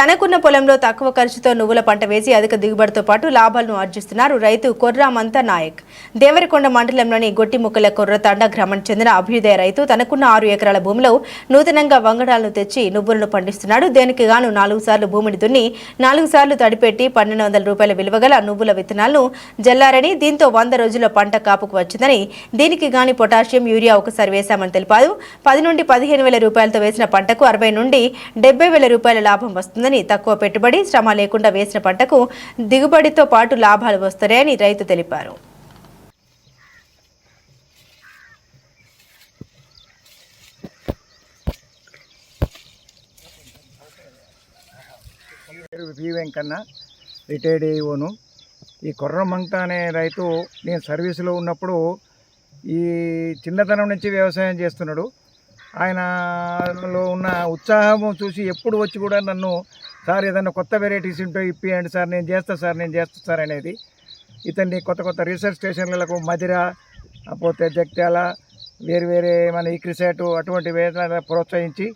తనకున్న పొలంలో తక్కువ ఖర్చుతో నువ్వుల పంట వేసి అధిక దిగుబడితో పాటు లాభాలను ఆర్జిస్తున్నారు రైతు కొర్రామంత నాయక్. దేవరకొండ మండలంలోని గొట్టిముక్కల కొర్రతాండ గ్రామానికి చెందిన అభ్యుదయ రైతు తనకున్న ఆరు ఎకరాల భూమిలో నూతనంగా వంగడాలను తెచ్చి నువ్వులను పండిస్తున్నాడు. దేనికి గాను నాలుగు సార్లు భూమిని దున్ని నాలుగు సార్లు తడిపెట్టి పన్నెండు వందల రూపాయల విలువగల నువ్వుల విత్తనాలను జల్లారని దీంతో వంద రోజుల్లో పంట కాపుకు వచ్చిందని దీనికి గాని పొటాషియం యూరియా ఒకసారి వేశామని తెలిపారు. పది నుండి పదిహేను వేల రూపాయలతో వేసిన పంటకు అరవై నుండి డెబ్బై వేల రూపాయల లాభం వస్తుందని తక్కువ పెట్టుబడి శ్రమ లేకుండా వేసిన పంటకు దిగుబడితో పాటు లాభాలు వస్తాయని రైతు తెలిపారు. పేరు వి. వెంకన్న రిటైర్డ్ ఏఓను ఈ కొర్రమంట అనే రైతు నేను సర్వీసులో ఉన్నప్పుడు ఈ చిన్నతనం నుంచి వ్యవసాయం చేస్తున్నాడు. ఆయనలో ఉన్న ఉత్సాహం చూసి ఎప్పుడు వచ్చి కూడా నన్ను సార్ ఏదైనా కొత్త వెరైటీస్ ఉంటే ఇప్పియండి సార్ నేను చేస్తా సార్ నేను చేస్తా సార్ అనేది. ఇతన్ని కొత్త కొత్త రీసెర్చ్ స్టేషన్లకు మధిర పోతే జగ్త్యాల వేరు వేరే మన ఈక్రిసేటు అటువంటి ప్రోత్సహించి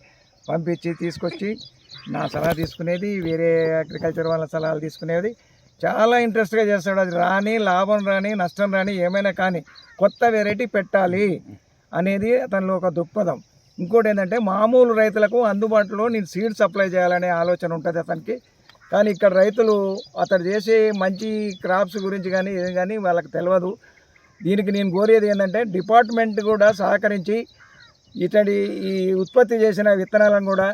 పంపించి తీసుకొచ్చి నా సలహా తీసుకునేది వేరే అగ్రికల్చర్ వాళ్ళ సలహాలు తీసుకునేది. చాలా ఇంట్రెస్ట్గా చేస్తాడు. అది రాని లాభం రాని నష్టం రాని ఏమైనా కానీ కొత్త వెరైటీ పెట్టాలి అనేది అతనిలో ఒక దృక్పథం. ఇంకోటి ఏంటంటే మామూలు రైతులకు అందుబాటులో నేను సీడ్ సప్లై చేయాలనే ఆలోచన ఉంటుంది అతనికి. కానీ ఇక్కడ రైతులు అతడు చేసే మంచి క్రాప్స్ గురించి కానీ ఏం కానీ వాళ్ళకి తెలియదు దీనికి నేను కోరేది ఏంటంటే డిపార్ట్మెంట్ కూడా సహకరించి ఇతడి ఈ ఉత్పత్తి చేసిన విత్తనాలను కూడా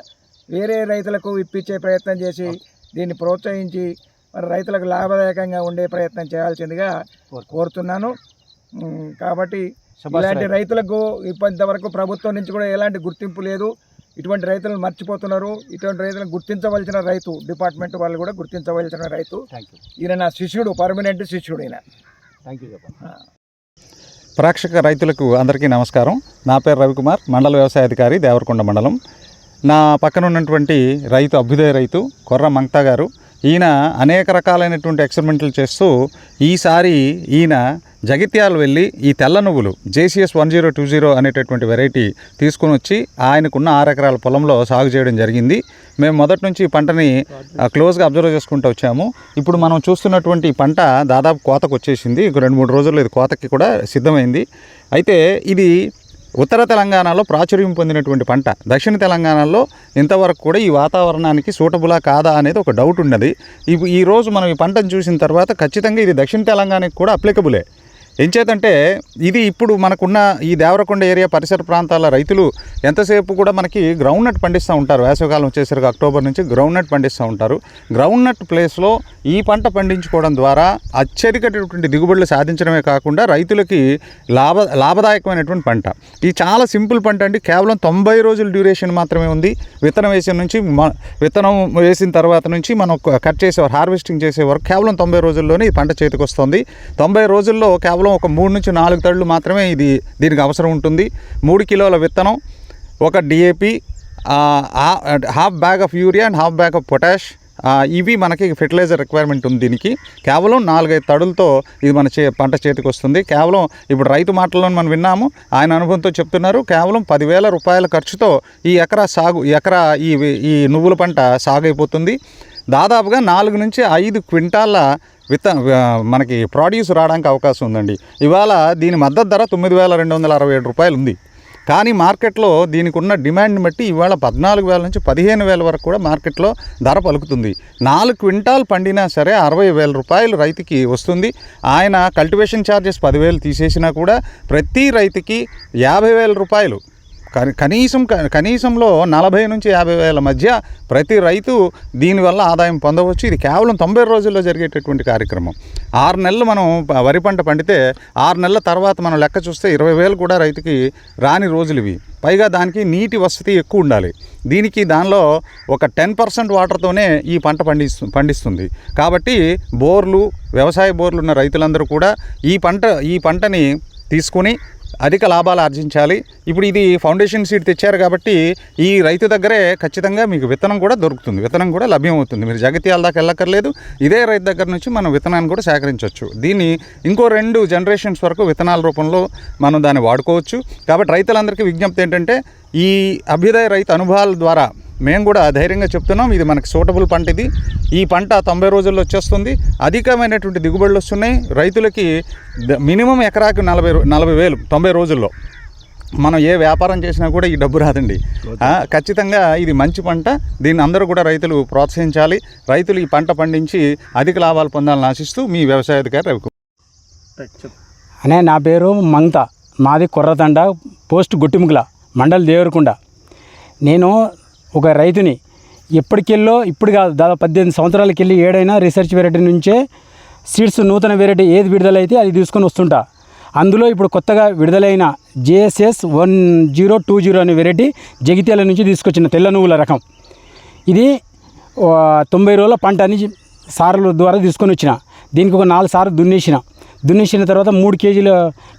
వేరే రైతులకు ఇప్పించే ప్రయత్నం చేసి దీన్ని ప్రోత్సహించి మరి రైతులకు లాభదాయకంగా ఉండే ప్రయత్నం చేయాల్సిందిగా కోరుతున్నాను. కాబట్టి ఇలాంటి రైతులకు ఇంతవరకు ప్రభుత్వం నుంచి కూడా ఎలాంటి గుర్తింపు లేదు. ఇటువంటి రైతులను మర్చిపోతున్నారు. ఇటువంటి రైతులను గుర్తించవలసిన రైతు డిపార్ట్మెంట్ వాళ్ళు కూడా గుర్తించవలసిన రైతు. ఈయన నా శిష్యుడు పర్మనెంట్ శిష్యుడు ఈయన. Thank you. ప్రేక్షక రైతులకు అందరికీ నమస్కారం. నా పేరు రవికుమార్ మండల వ్యవసాయ అధికారి దేవరకొండ మండలం. నా పక్కన ఉన్నటువంటి రైతు అభ్యుదయ రైతు కొర్ర మంక్తా గారు. ఈయన అనేక రకాలైనటువంటి ఎక్స్పెరిమెంట్లు చేస్తూ ఈసారి ఈయన జగిత్యాలు వెళ్ళి ఈ తెల్ల నువ్వులు JCS one zero two zero అనేటటువంటి వెరైటీ తీసుకుని వచ్చి ఆయనకున్న ఆరు ఎకరాల పొలంలో సాగు చేయడం జరిగింది. మేము మొదటి నుంచి ఈ పంటని క్లోజ్గా అబ్జర్వ్ చేసుకుంటూ వచ్చాము. ఇప్పుడు మనం చూస్తున్నటువంటి ఈ పంట దాదాపు కోతకు వచ్చేసింది. ఇంకో రెండు మూడు రోజుల్లో ఇది కోతకి కూడా సిద్ధమైంది. అయితే ఇది ఉత్తర తెలంగాణలో ప్రాచుర్యం పొందినటువంటి పంట. దక్షిణ తెలంగాణలో ఇంతవరకు కూడా ఈ వాతావరణానికి సూటబులా కాదా అనేది ఒక డౌట్ ఉన్నది. ఈ ఈరోజు మనం ఈ పంటను చూసిన తర్వాత ఖచ్చితంగా ఇది దక్షిణ తెలంగాణకి కూడా అప్లికబులే. ఎంచేతంటే ఇది ఇప్పుడు మనకున్న ఈ దేవరకొండ ఏరియా పరిసర ప్రాంతాల రైతులు ఎంతసేపు కూడా మనకి గ్రౌండ్ నట్ పండిస్తూ ఉంటారు. వేసవికాలం వచ్చేసరికి అక్టోబర్ నుంచి గ్రౌండ్ నట్ పండిస్తూ ఉంటారు. గ్రౌండ్ నట్ ప్లేస్లో ఈ పంట పండించుకోవడం ద్వారా అత్యధికటువంటి దిగుబడులు సాధించడమే కాకుండా రైతులకి లాభ లాభదాయకమైనటువంటి పంట. ఇది చాలా సింపుల్ పంట అండి. కేవలం తొంభై రోజుల డ్యూరేషన్ మాత్రమే ఉంది. విత్తనం వేసిన నుంచి మ- విత్తనం వేసిన తర్వాత నుంచి మనం కట్ చేసే హార్వెస్టింగ్ చేసే వరకు కేవలం తొంభై రోజుల్లోనే ఈ పంట చేతికి వస్తుంది తొంభై రోజుల్లో కేవలం కేవలం ఒక మూడు నుంచి నాలుగు తడులు మాత్రమే ఇది దీనికి అవసరం ఉంటుంది. మూడు కిలోల విత్తనం ఒక DAP half bag of urea and half bag of potash ఇవి మనకి ఫెర్టిలైజర్ రిక్వైర్మెంట్ ఉంది దీనికి. కేవలం నాలుగైదు తడులతో ఇది మన చే పంట చేతికి వస్తుంది. కేవలం ఇప్పుడు రైతు మాటలను మనం విన్నాము. ఆయన అనుభవంతో చెప్తున్నారు కేవలం పదివేల రూపాయల ఖర్చుతో ఈ ఎకరా సాగు ఎకరా ఈ ఈ నువ్వుల పంట సాగు అయిపోతుంది దాదాపుగా నాలుగు నుంచి ఐదు క్వింటాల విత్త మనకి ప్రాడ్యూస్ రావడానికి అవకాశం ఉందండి. ఇవాళ దీని మద్దతు ధర తొమ్మిది వేల రెండు వందల అరవై ఏడు రూపాయలు ఉంది. కానీ మార్కెట్లో దీనికి ఉన్న డిమాండ్ని బట్టి ఇవాళ పద్నాలుగు వేల నుంచి పదిహేను వేల వరకు కూడా మార్కెట్లో ధర పలుకుతుంది. నాలుగు క్వింటాల్ పండినా సరే అరవై వేల రూపాయలు రైతుకి వస్తుంది. ఆయన కల్టివేషన్ ఛార్జెస్ పదివేలు తీసేసినా కూడా ప్రతి రైతుకి యాభై వేల రూపాయలు కనీసం కనీసంలో నలభై నుంచి యాభై వేల మధ్య ప్రతి రైతు దీనివల్ల ఆదాయం పొందవచ్చు. ఇది కేవలం తొంభై రోజుల్లో జరిగేటటువంటి కార్యక్రమం. ఆరు నెలలు మనం వరి పంట పండితే ఆరు నెలల తర్వాత మనం లెక్క చూస్తే ఇరవై వేలు కూడా రైతుకి రాని రోజులు ఇవి. పైగా దానికి నీటి వసతి ఎక్కువ ఉండాలి. దీనికి దానిలో ఒక టెన్ పర్సెంట్ వాటర్తోనే ఈ పంట పండిస్తు పండిస్తుంది. కాబట్టి బోర్లు వ్యవసాయ బోర్లు ఉన్న రైతులందరూ కూడా ఈ పంట ఈ పంటని తీసుకుని అధిక లాభాలు ఆర్జించాలి. ఇప్పుడు ఇది ఫౌండేషన్ సీడ్ తెచ్చారు కాబట్టి ఈ రైతు దగ్గరే ఖచ్చితంగా మీకు విత్తనం కూడా దొరుకుతుంది. విత్తనం కూడా లభ్యమవుతుంది. మీరు జగిత్యాల దాకా వెళ్ళక్కర్లేదు. ఇదే రైతు దగ్గర నుంచి మనం విత్తనాన్ని కూడా సేకరించవచ్చు దీన్ని ఇంకో రెండు జనరేషన్స్ వరకు విత్తనాల రూపంలో మనం దాన్ని వాడుకోవచ్చు. కాబట్టి రైతులందరికీ విజ్ఞప్తి ఏంటంటే ఈ అభ్యుదయ రైతు అనుభవాల ద్వారా మేము కూడా ధైర్యంగా చెప్తున్నాం ఇది మనకి సూటబుల్ పంట ఇది. ఈ పంట తొంభై రోజుల్లో వచ్చేస్తుంది. అధికమైనటువంటి దిగుబడులు వస్తున్నాయి. రైతులకి మినిమం ఎకరాకి నలభై నలభై వేలు తొంభై రోజుల్లో. మనం ఏ వ్యాపారం చేసినా కూడా ఈ డబ్బు రాదండి. ఖచ్చితంగా ఇది మంచి పంట. దీన్ని అందరూ కూడా రైతులు ప్రోత్సహించాలి. రైతులు ఈ పంట పండించి అధిక లాభాలు పొందాలని ఆశిస్తూ మీ వ్యవసాయాధికారి రవికుమార్ అనే నా పేరు మంగత మాది కొర్రతండ పోస్ట్ గుట్టిముగ్ల మండల్ దేవరకొండ. నేను ఒక రైతుని ఎప్పటికెళ్ళో ఇప్పుడు కాదు దాదాపు పద్దెనిమిది సంవత్సరాలకి వెళ్ళి ఏడైనా రీసెర్చ్ వెరైటీ నుంచే సీడ్స్ నూతన వెరైటీ ఏది విడుదలైతే అది తీసుకొని వస్తుంటా. అందులో ఇప్పుడు కొత్తగా విడుదలైన JSS one zero two zero అనే వెరైటీ జగిత్యాల నుంచి తీసుకొచ్చిన తెల్ల నువ్వుల రకం. ఇది తొంభై రోజుల పంట అని సార్ల ద్వారా తీసుకొని వచ్చిన. దీనికి ఒక నాలుగు సార్లు దున్నేసిన. దున్నేసిన తర్వాత మూడు కేజీల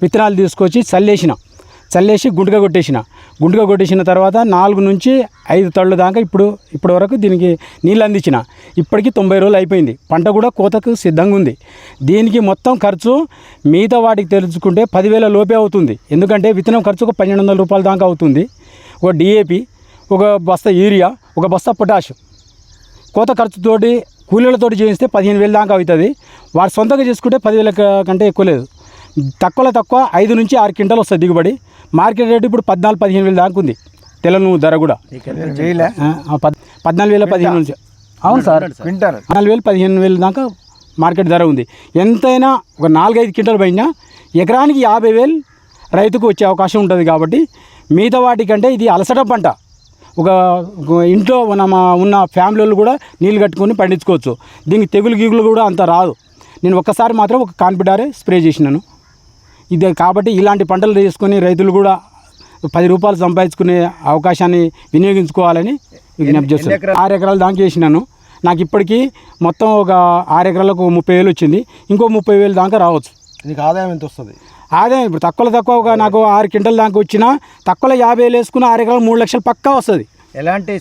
విత్తనాలు తీసుకొచ్చి చల్లేసిన. చల్లేసి గుండుగా కొట్టేసిన. గుండుగా కొట్టేసిన తర్వాత నాలుగు నుంచి ఐదు తళ్ళు దాకా ఇప్పుడు ఇప్పటి వరకు దీనికి నీళ్ళు అందించిన. ఇప్పటికి తొంభై రోజులు అయిపోయింది. పంట కూడా కోతకు సిద్ధంగా ఉంది. దీనికి మొత్తం ఖర్చు మిగతా వాటికి తెలుసుకుంటే పదివేల లోపే అవుతుంది. ఎందుకంటే విత్తనం ఖర్చు ఒక పన్నెండు వందల రూపాయల దాకా అవుతుంది. ఒక డిఏపి ఒక బస్తా యూరియా ఒక బస్తా పొటాష్. కోత ఖర్చుతోటి కూలీలతోటి చేయిస్తే పదిహేను వేలు దాకా అవుతుంది. వాడు సొంతంగా చేసుకుంటే పదివేల కంటే ఎక్కువ లేదు. తక్కువలో తక్కువ ఐదు నుంచి ఆరు క్వింటాలు వస్తుంది దిగుబడి. మార్కెట్ రేట్ ఇప్పుడు పద్నాలుగు పదిహేను వేలు దాకా ఉంది. తెలను ధర కూడా. పద్నాలుగు వేల పదిహేను నుంచి. అవును సార్. క్వింటాల్ పద్నాలుగు వేలు పదిహేను వేలు దాకా మార్కెట్ ధర ఉంది. ఎంతైనా ఒక నాలుగైదు క్వింటాలు పైన ఎకరానికి యాభై వేలు రైతుకు వచ్చే అవకాశం ఉంటుంది కాబట్టి మిగతా వాటికంటే ఇది అలసట పంట. ఒక ఇంట్లో మన మా- ఉన్న ఫ్యామిలీ వాళ్ళు కూడా నీళ్ళు కట్టుకొని పండించుకోవచ్చు. దీనికి తెగులు గిగులు కూడా అంత రాదు. నేను ఒక్కసారి మాత్రం ఒక కాన్ఫిడారే స్ప్రే చేసినాను. ఇదే కాబట్టి ఇలాంటి పంటలు చేసుకొని రైతులు కూడా పది రూపాయలు సంపాదించుకునే అవకాశాన్ని వినియోగించుకోవాలని విజ్ఞప్తి చేస్తున్నాను ఆరు ఎకరాలు దాకా చేసినాను. నాకు ఇప్పటికీ మొత్తం ఒక ఆరు ఎకరాలకు ముప్పై వేలు వచ్చింది. ఇంకో ముప్పై వేలు దాకా రావచ్చు. నీకు ఆదాయం ఎంత వస్తుంది? ఆదాయం ఇప్పుడు తక్కువలో తక్కువ ఒక నాకు ఆరు క్వింటల్ దాకా వచ్చినా తక్కువలో యాభై వేలు వేసుకున్న ఆరు ఎకరాలు మూడు లక్షలు పక్కా వస్తుంది. ఎలాంటి